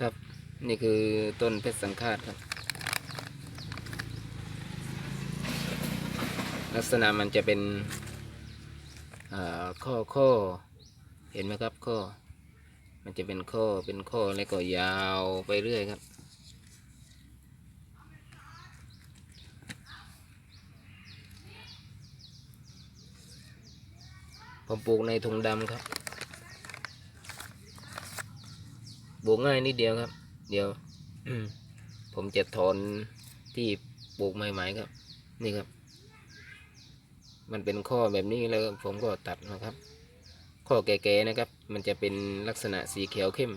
ครับ นี่คือต้นเพชรสังฆาตครับ ลักษณะมันจะเป็นข้อข้อเห็นไหมครับข้อมันจะเป็นข้อเป็นข้อแล้วก็ยาวไปเรื่อยครับ ผมปลูกในถุงดำครับ ปลูกง่ายนิดเดียวครับ เดี๋ยว ผมจะถอนที่ปลูกใหม่ๆครับ นี่ครับ มันเป็นข้อแบบนี้แล้วผมก็ตัดนะครับ ข้อแก่ๆนะครับ มันจะเป็นลักษณะสีเขียวเข้ม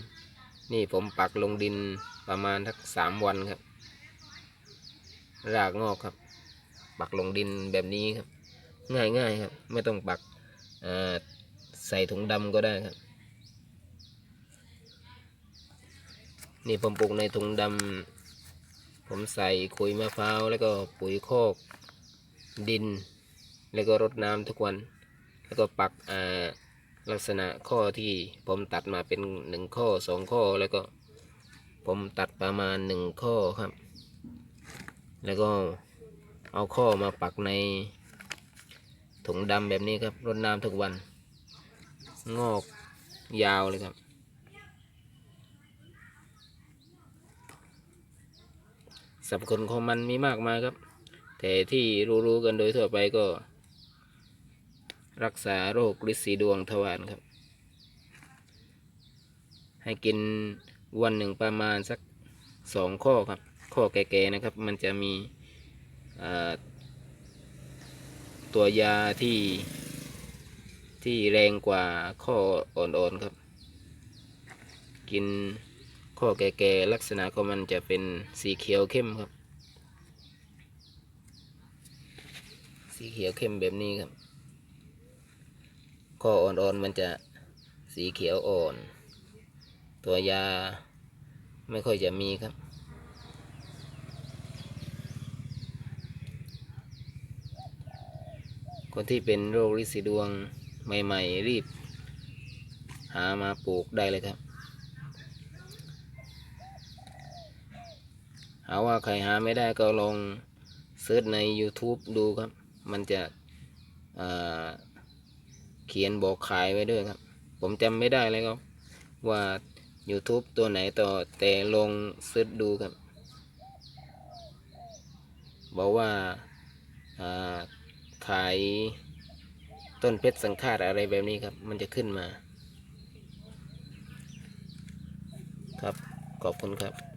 นี่ผมปักลงดินประมาณทักสามวันครับ รากงอกครับ ปักลงดินแบบนี้ครับ ง่ายๆครับ ไม่ต้องปักใส่ถุงดำก็ได้ครับ นี่ผมปลูกในถุงดำผมใส่ขุยมะพร้าวแล้วก็ปุ๋ยคอกดิน แล้วก็รดน้ำทุกวัน แล้วก็ปักอ่าลักษณะข้อที่ผมตัดมาเป็นหนึ่งข้อสองข้อแล้วก็ ผมตัดประมาณหนึ่งข้อครับ แล้วก็เอาข้อมาปักในถุงดำแบบนี้ครับรดน้ำทุกวัน งอกยาวเลยครับ สรรพคุณของมันมีมากมายครับ แต่ที่รู้ๆกันโดยทั่วไปก็ รักษาโรคฤทธิ์สีดวงทวารครับ ให้กินวันหนึ่งประมาณสักสองข้อครับ ข้อแก่ๆนะครับ มันจะมีตัวยาที่ที่แรงกว่าข้ออ่อนๆครับ กิน ข้อแก่ๆลักษณะของมันจะเป็นสีเขียวเข้มครับ สีเขียวเข้มแบบนี้ครับ ข้ออ่อนๆมันจะสีเขียวอ่อน ตัวยาไม่ค่อยจะมีครับคนที่เป็นโรคลินสีดวงใหม่ ๆ รีบ หามาปลูกได้เลยครับ หาว่าใครหาไม่ได้ก็ลองเซิร์ชใน YouTube ดูครับ มันจะเขียนบอกขายไว้ด้วยครับ ผมจำไม่ได้เลยครับ ว่า YouTube ตัวไหนต่อแต่ลองเซิร์ชดูครับ บอกว่าอ่าขายต้นเพชรสังฆาตอะไรแบบนี้ครับ มันจะขึ้นมา ครับ ขอบคุณครับ